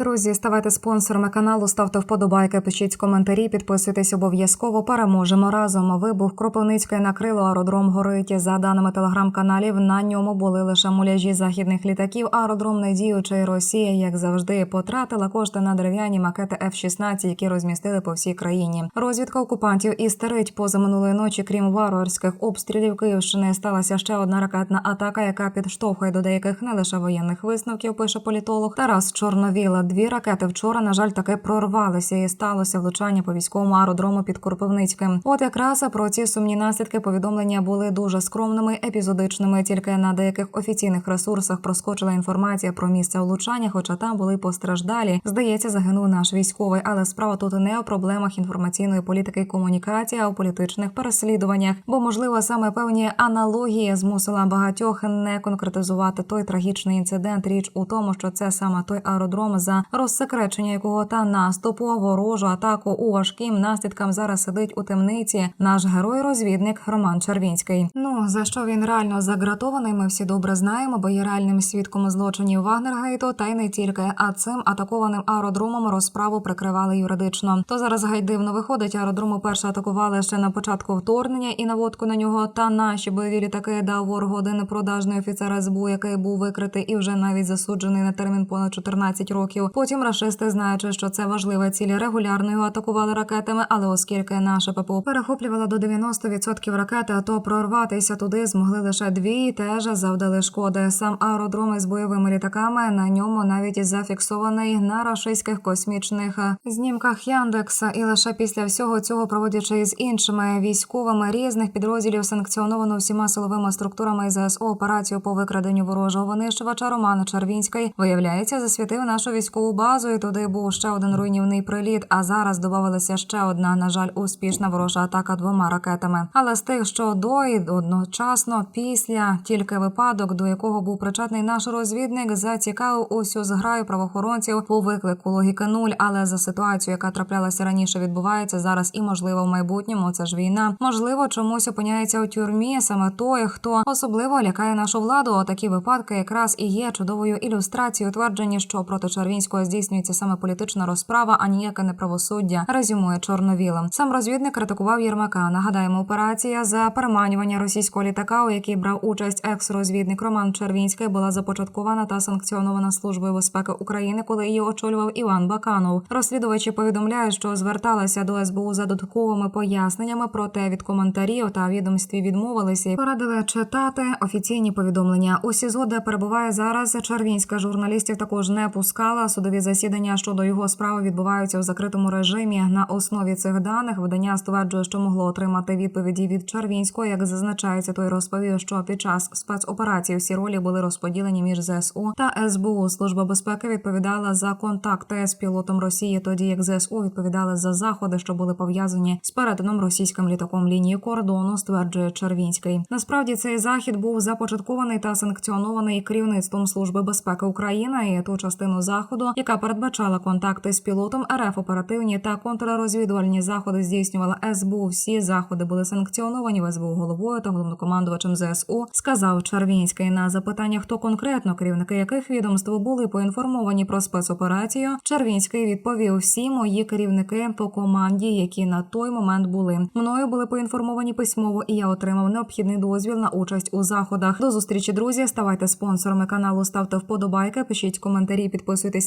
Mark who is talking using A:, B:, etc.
A: Друзі, ставайте спонсорами каналу, ставте вподобайки, пишіть коментарі, підписуйтесь обов'язково. Переможемо разом. Вибух Кропивницької накрило аеродром горить. За даними телеграм-каналів, на ньому були лише муляжі західних літаків. Аеродром не діючий Росія, як завжди, потратила кошти на дерев'яні макети F-16, які розмістили по всій країні. Розвідка окупантів істерить поза минулої ночі, крім варварських обстрілів Київщини, сталася ще одна ракетна атака, яка підштовхує до деяких не лише воєнних висновків. Пише політолог Тарас Чорновіла. Дві ракети вчора, на жаль, таки прорвалися і сталося влучання по військовому аеродрому під Кропивницьким. От якраз про ці сумні наслідки повідомлення були дуже скромними, епізодичними. Тільки на деяких офіційних ресурсах проскочила інформація про місце влучання, хоча там були постраждалі. Здається, загинув наш військовий. Але справа тут не у проблемах інформаційної політики і комунікації, а у політичних переслідуваннях. Бо можливо саме певні аналогії змусила багатьох не конкретизувати той трагічний інцидент. Річ у тому, що це саме той аеродром, за розсекречення якого та наступу ворожу атаку у важким наслідкам зараз сидить у темниці. Наш герой-розвідник Роман Червінський. Ну за що він реально загратований? Ми всі добре знаємо, бо є реальним свідком злочинів Вагнергейту, та й не тільки. А цим атакованим аеродромом розправу прикривали юридично. То зараз гай дивно виходить. Аеродрому перше атакували ще на початку вторгнення і наводку на нього. Та наші бойові літаки дав ворогу один продажний офіцер СБУ, який був викритий і вже навіть засуджений на термін понад 14 років. Потім рашисти, знаючи, що це важлива ціль, регулярно його атакували ракетами. Але оскільки наше ППО перехоплювало до 90% ракети, то прорватися туди змогли лише дві і теж завдали шкоди. Сам аеродром із бойовими літаками на ньому навіть зафіксований на рашистських космічних знімках Яндекса. І лише після всього цього, проводячи з іншими військовими різних підрозділів, санкціоновано всіма силовими структурами ЗСУ операцію по викраденню ворожого винищувача Романа Червінський виявляється, засвітив нашу військову базу. І туди був ще один руйнівний приліт. А зараз додавалася ще одна, на жаль, успішна ворожа атака двома ракетами. Але з тих, що до і одночасно після тільки випадок, до якого був причетний наш розвідник, зацікавив усю зграю правоохоронців по виклику логіки нуль. Але за ситуацію, яка траплялася раніше, відбувається зараз і можливо в майбутньому. Це ж війна. Можливо, чомусь опиняється у тюрмі саме той, хто особливо лякає нашу владу. Такі випадки якраз і є чудовою ілюстрацією твердження, що проти Червінського здійснюється саме політична розправа, а ніяке не правосуддя. Резюмує чорновілом. Сам розвідник критикував Єрмака. Нагадаємо, операція за переманювання російського літака, у якій брав участь екс-розвідник Роман Червінський, була започаткована та санкціонована службою безпеки України, коли її очолював Іван Баканов. Розслідувачі повідомляють, що зверталися до СБУ за додатковими поясненнями, проте від коментарів та відомстві відмовилися і порадили читати офіційні повідомлення. У СІЗО, де перебуває зараз Червінська, журналістів також не пускала. Судові засідання щодо його справи відбуваються у закритому режимі. На основі цих даних видання стверджує, що могло отримати відповіді від Червінського. Як зазначається, той розповів, що під час спецоперації всі ролі були розподілені між ЗСУ та СБУ. Служба безпеки відповідала за контакти з пілотом Росії, тоді як ЗСУ відповідали за заходи, що були пов'язані з перетином російським літаком лінії кордону. Стверджує Червінський. Насправді цей захід був започаткований та санкціонований керівництвом служби безпеки України і ту частину заходу, яка передбачала контакти з пілотом РФ оперативні та контррозвідувальні заходи здійснювала СБУ. Всі заходи були санкціоновані в СБУ головою та головнокомандувачем ЗСУ. Сказав Червінський на запитання, хто конкретно керівники яких відомств були поінформовані про спецоперацію. Червінський відповів: всі мої керівники по команді, які на той момент були мною, були поінформовані письмово, і я отримав необхідний дозвіл на участь у заходах. До зустрічі, друзі. Ставайте спонсорами каналу, ставте вподобайки, пишіть коментарі,